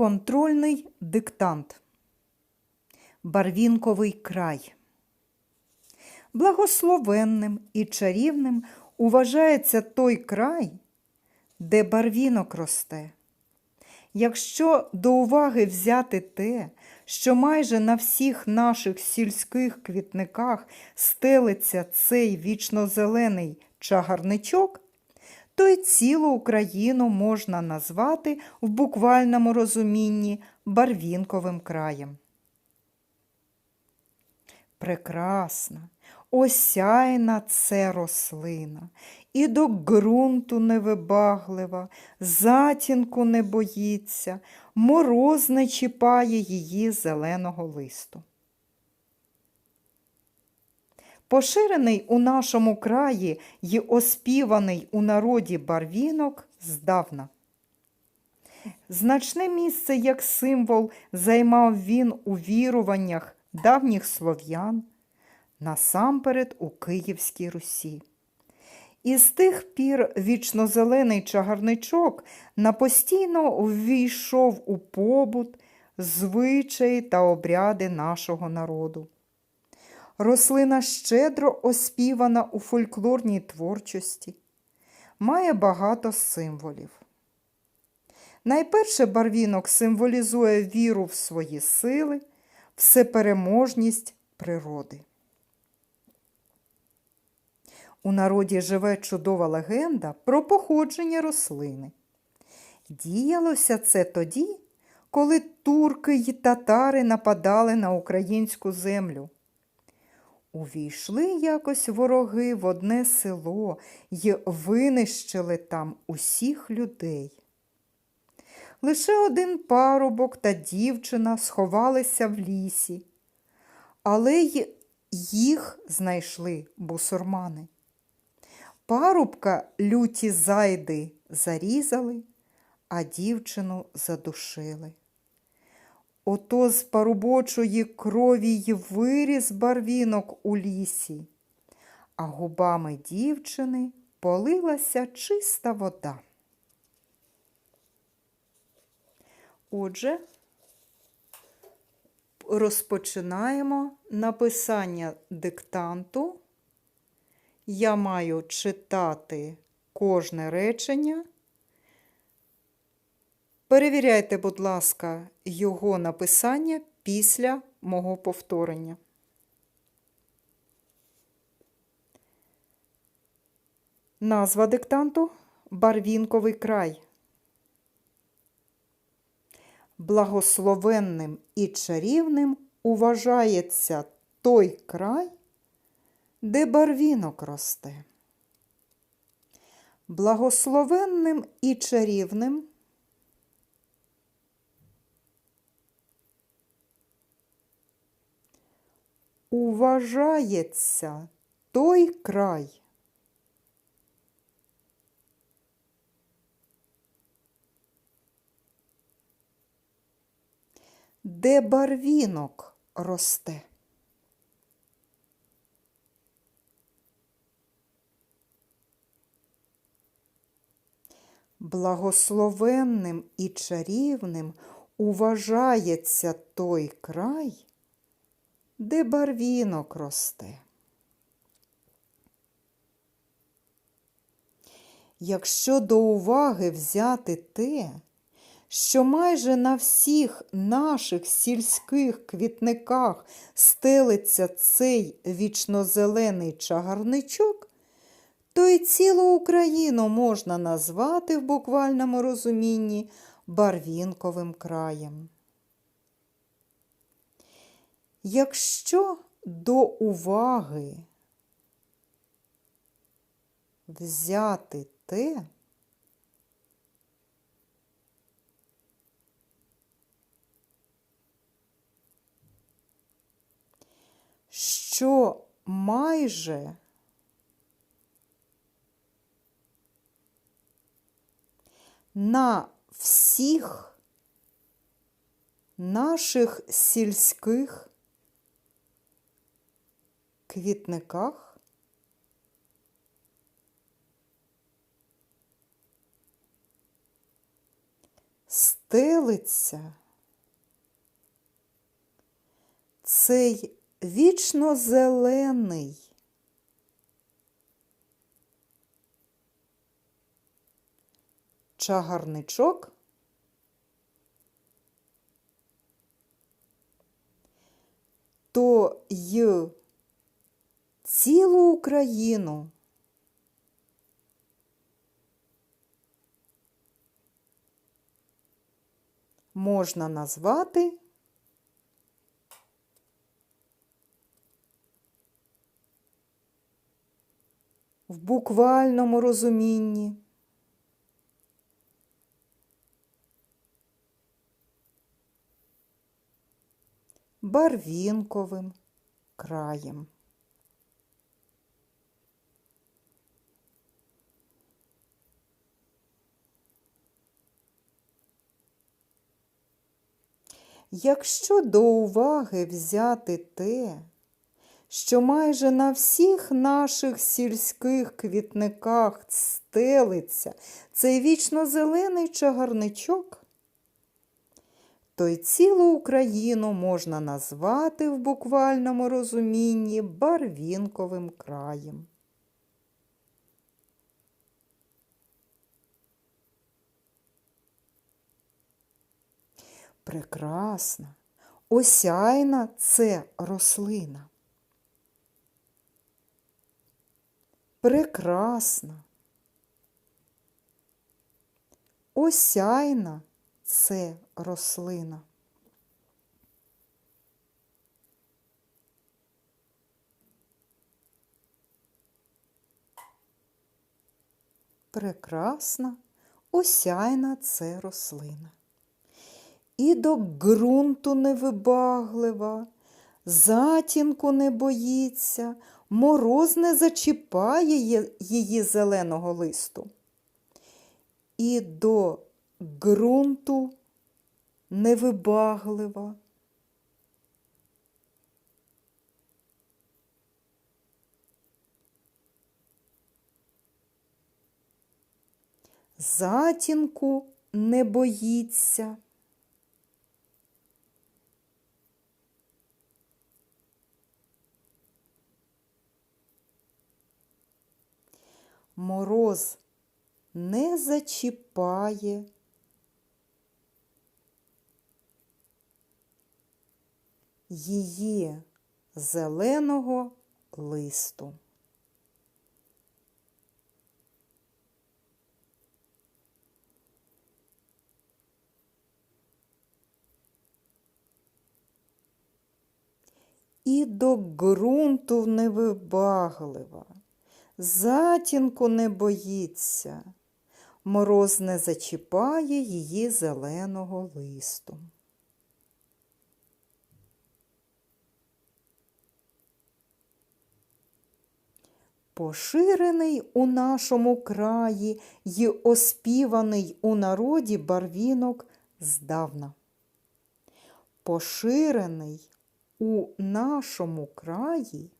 Контрольний диктант. Барвінковий край. Благословенним і чарівним уважається той край, де барвінок росте. Якщо до уваги взяти те, що майже на всіх наших сільських квітниках стелиться цей вічнозелений чагарничок, то й цілу Україну можна назвати в буквальному розумінні барвінковим краєм. Прекрасна, осяйна це рослина, і до ґрунту невибаглива, затінку не боїться, мороз не чіпає її зеленого листу. Поширений у нашому краї й оспіваний у народі барвінок здавна. Значне місце як символ займав він у віруваннях давніх слов'ян, насамперед у Київській Русі. І з тих пір вічнозелений чагарничок напостійно ввійшов у побут, звичаї та обряди нашого народу. Рослина щедро оспівана у фольклорній творчості, має багато символів. Найперше барвінок символізує віру в свої сили, всепереможність природи. У народі живе чудова легенда про походження рослини. Діялося це тоді, коли турки й татари нападали на українську землю. Увійшли якось вороги в одне село й винищили там усіх людей. Лише один парубок та дівчина сховалися в лісі, але й їх знайшли бусурмани. Парубка люті зайди зарізали, а дівчину задушили. Ото з парубочої крові й виріс барвінок у лісі, а губами дівчини полилася чиста вода. Отже, розпочинаємо написання диктанту. Я маю читати кожне речення. Перевіряйте, будь ласка, його написання після мого повторення. Назва диктанту Барвінковий край. Благословенним і чарівним уважається той край, де барвінок росте. Благословенним і чарівним уважається той край. Де барвінок росте. Благословенним і чарівним уважається той край, де барвінок росте. Якщо до уваги взяти те, що майже на всіх наших сільських квітниках стелиться цей вічнозелений чагарничок, то й цілу Україну можна назвати в буквальному розумінні барвінковим краєм. Якщо до уваги взяти те, що майже на всіх наших сільських квітниках. Стелиться цей вічно зелений. Чагарничок. То й цілу Україну можна назвати в буквальному розумінні. Барвінковим краєм. Якщо до уваги взяти те, що майже на всіх наших сільських квітниках стелиться цей вічно зелений чагарничок, то й цілу Україну можна назвати в буквальному розумінні барвінковим краєм. Прекрасна, осяйна це рослина. Прекрасна. Осяйна це рослина. Прекрасна, осяйна це рослина. І до ґрунту невибаглива, затінку не боїться, мороз не зачіпає її зеленого листу. І до ґрунту невибаглива. Затінку не боїться. Мороз не зачіпає. Її зеленого листу. І до ґрунту невибаглива, затінку не боїться, мороз не зачіпає її зеленого листу. Поширений у нашому краї й оспіваний у народі барвінок здавна. Поширений у нашому краї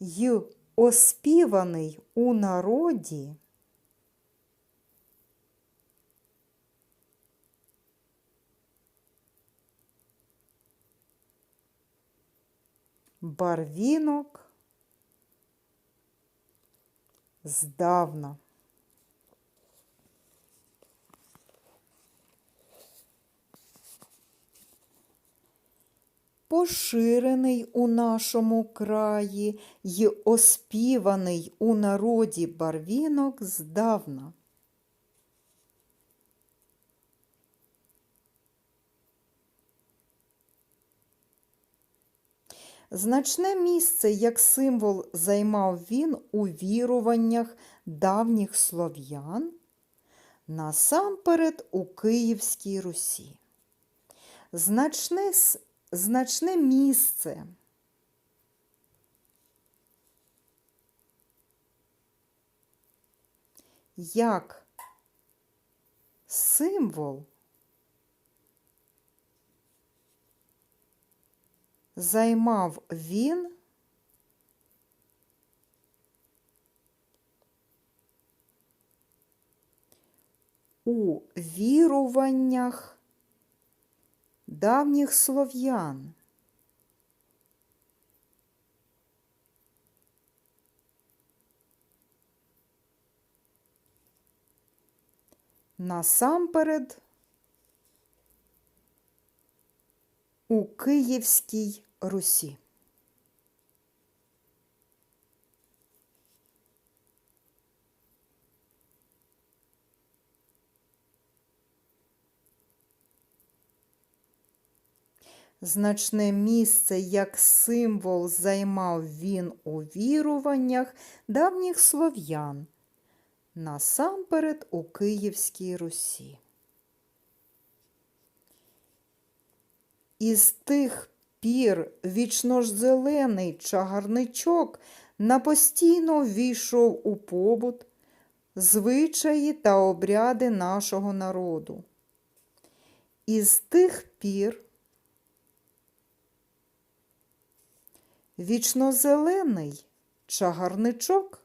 й оспіваний у народі барвінок здавна. Поширений у нашому краї й оспіваний у народі барвінок здавна. Значне місце як символ займав він у віруваннях давніх слов'ян, насамперед у Київській Русі. Значне, значне місце. Як символ займав він у віруваннях давніх слов'ян. Насамперед у Київській Русі. Значне місце як символ займав він у віруваннях давніх слов'ян, насамперед у Київській Русі. Із тих пір вічно ж зелений чагарничок на постійно ввійшов у побут, звичаї та обряди нашого народу. Із тих пір вічнозелений чагарничок.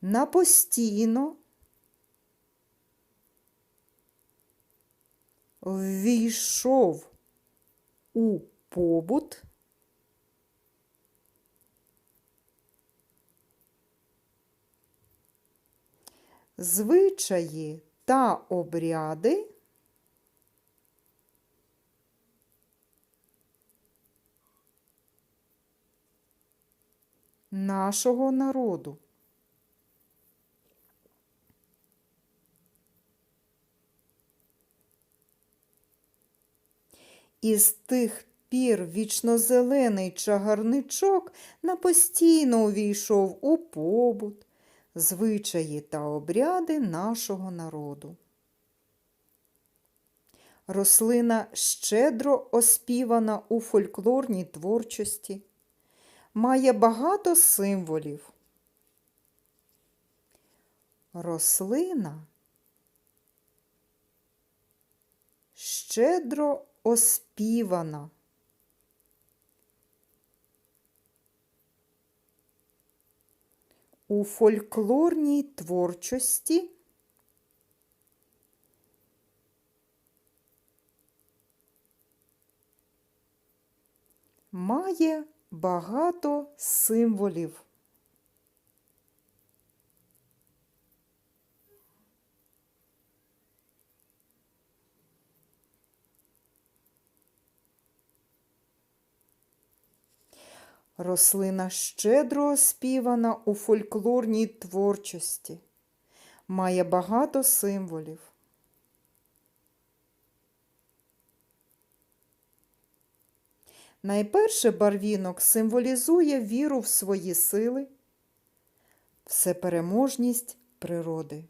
На постійно ввійшов у побут. Звичаї та обряди нашого народу. Із тих пір вічнозелений чагарничок на постійно увійшов у побут, звичаї та обряди нашого народу. Рослина щедро оспівана у фольклорній творчості, має багато символів. Рослина щедро оспівана. У фольклорній творчості має багато символів. Рослина щедро оспівана у фольклорній творчості, має багато символів. Найперше барвінок символізує віру в свої сили, всепереможність природи.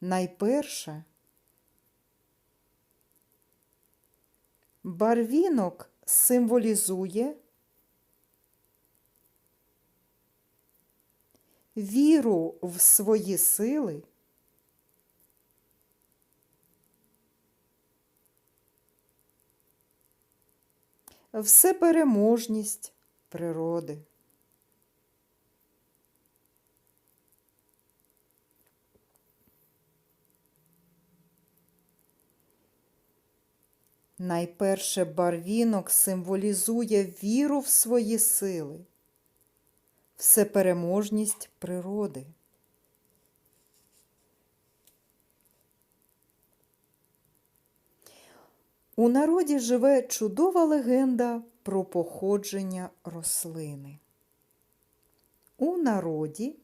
Найперше барвінок символізує віру в свої сили. Всепереможність природи. Найперше барвінок символізує віру в свої сили, всепереможність природи. У народі живе чудова легенда про походження рослини. У народі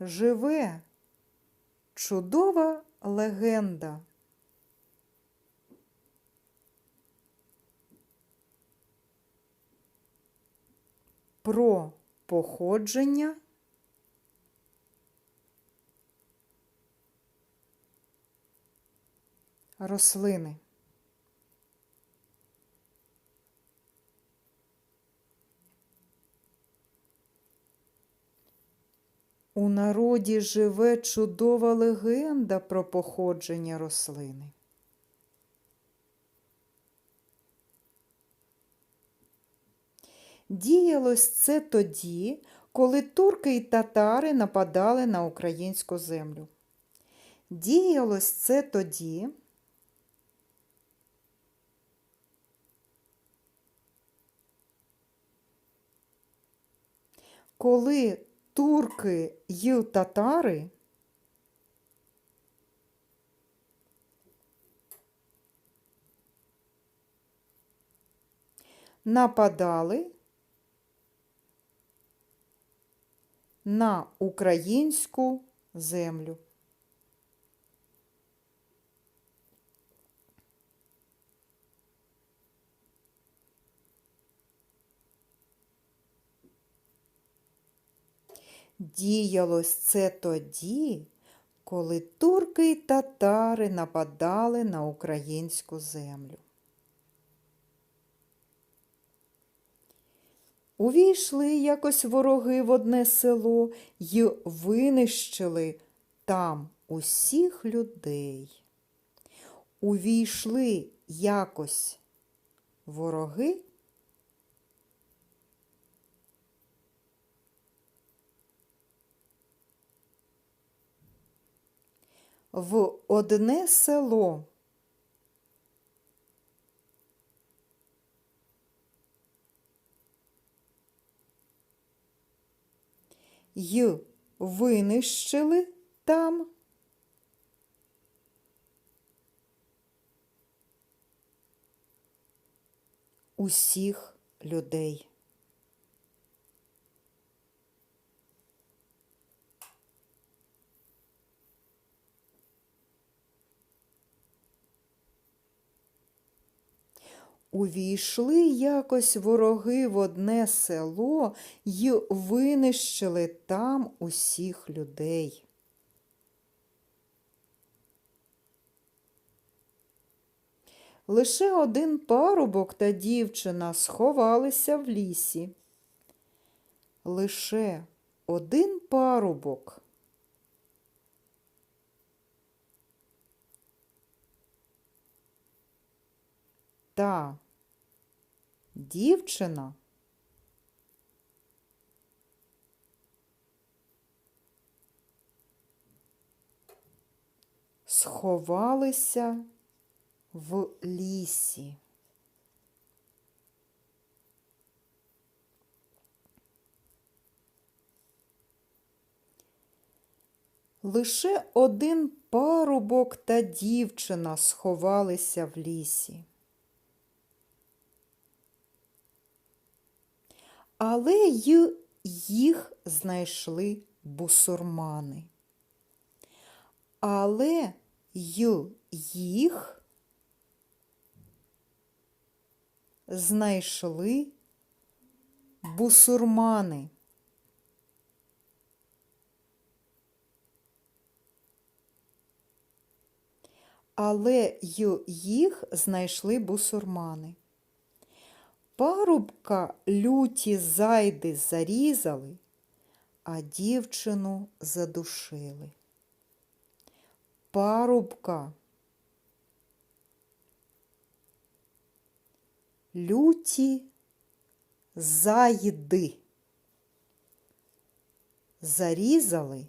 живе чудова легенда. Про походження рослини. У народі живе чудова легенда про походження рослини. Діялось це тоді, коли турки і татари нападали на українську землю. Діялось це тоді, коли турки й татари нападали на українську землю. Діялось це тоді, коли турки й татари нападали на українську землю. Увійшли якось вороги в одне село й винищили там усіх людей. Увійшли якось вороги в одне село. Й винищили там усіх людей. Увійшли якось вороги в одне село й винищили там усіх людей. Лише один парубок та дівчина сховалися в лісі. Лише один парубок. Та дівчина сховалися в лісі. Лише один парубок та дівчина сховалися в лісі. Але й їх знайшли бусурмани. Але й їх знайшли бусурмани. Але й їх знайшли бусурмани. Парубка люті зайди зарізали, а дівчину задушили. Парубка люті зайди зарізали,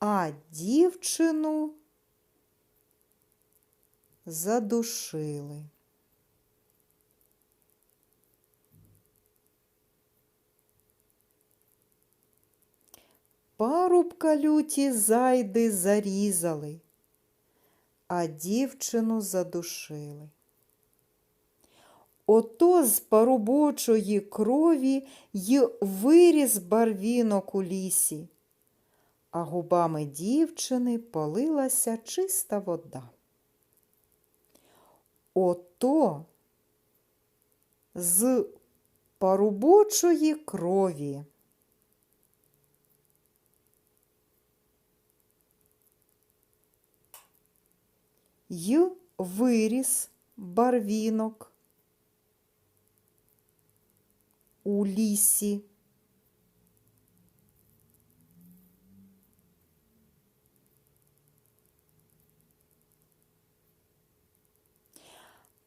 а дівчину задушили. Парубка люті зайди зарізали, а дівчину задушили. Ото з парубочої крові й виріс барвінок у лісі, а губами дівчини полилася чиста вода. Ото з парубочої крові. Й виріс барвінок у лісі.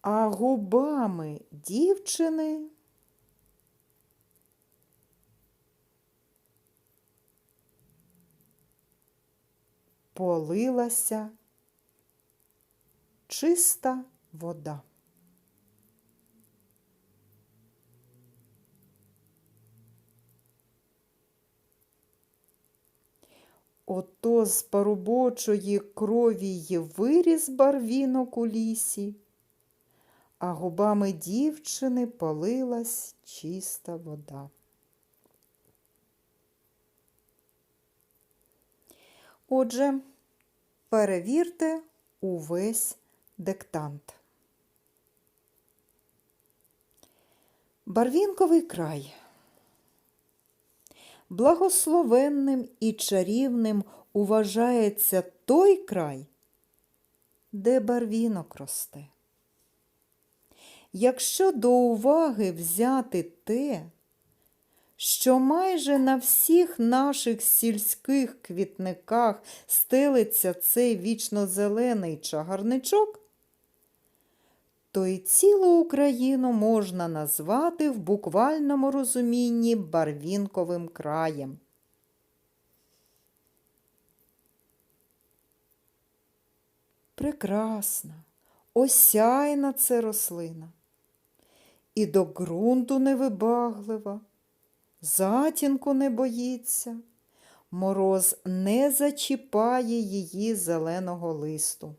А губами дівчини полилася чиста вода. Ото з парубочої крові й виріс барвінок у лісі, а губами дівчини полилась чиста вода. Отже, перевірте увесь диктант. Барвінковий край. Благословенним і чарівним уважається той край, де барвінок росте. Якщо до уваги взяти те, що майже на всіх наших сільських квітниках стелиться цей вічнозелений чагарничок, то й цілу Україну можна назвати в буквальному розумінні барвінковим краєм. Прекрасна, осяйна це рослина, і до ґрунту невибаглива, затінку не боїться, мороз не зачіпає її зеленого листу.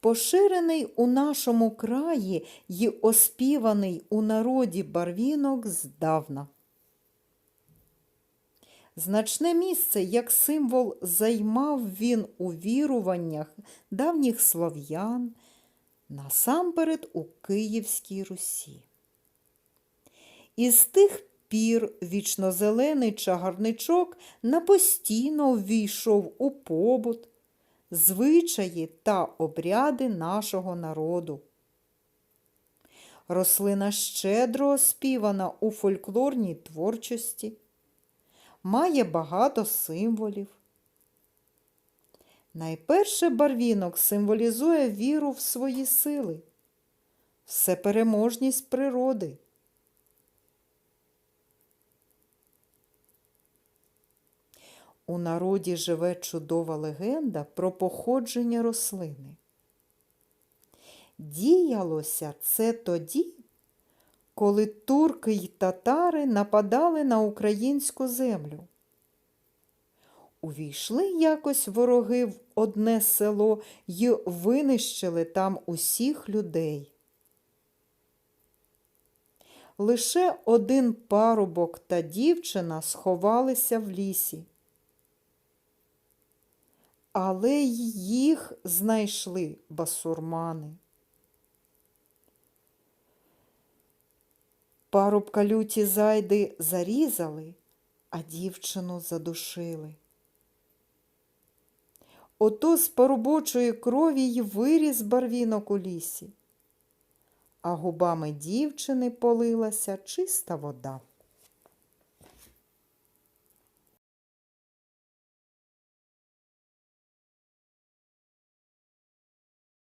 Поширений у нашому краї й оспіваний у народі барвінок здавна. Значне місце як символ займав він у віруваннях давніх слов'ян, насамперед у Київській Русі. І з тих пір вічнозелений чагарничок напостійно ввійшов у побут, звичаї та обряди нашого народу. Рослина щедро оспівана у фольклорній творчості, має багато символів. Найперше барвінок символізує віру в свої сили, всепереможність природи. У народі живе чудова легенда про походження рослини. Діялося це тоді, коли турки й татари нападали на українську землю. Увійшли якось вороги в одне село й винищили там усіх людей. Лише один парубок та дівчина сховалися в лісі. Але їх знайшли басурмани. Парубка люті зайди зарізали, а дівчину задушили. Ото з парубочої крові й виріс барвінок у лісі, а губами дівчини полилася чиста вода.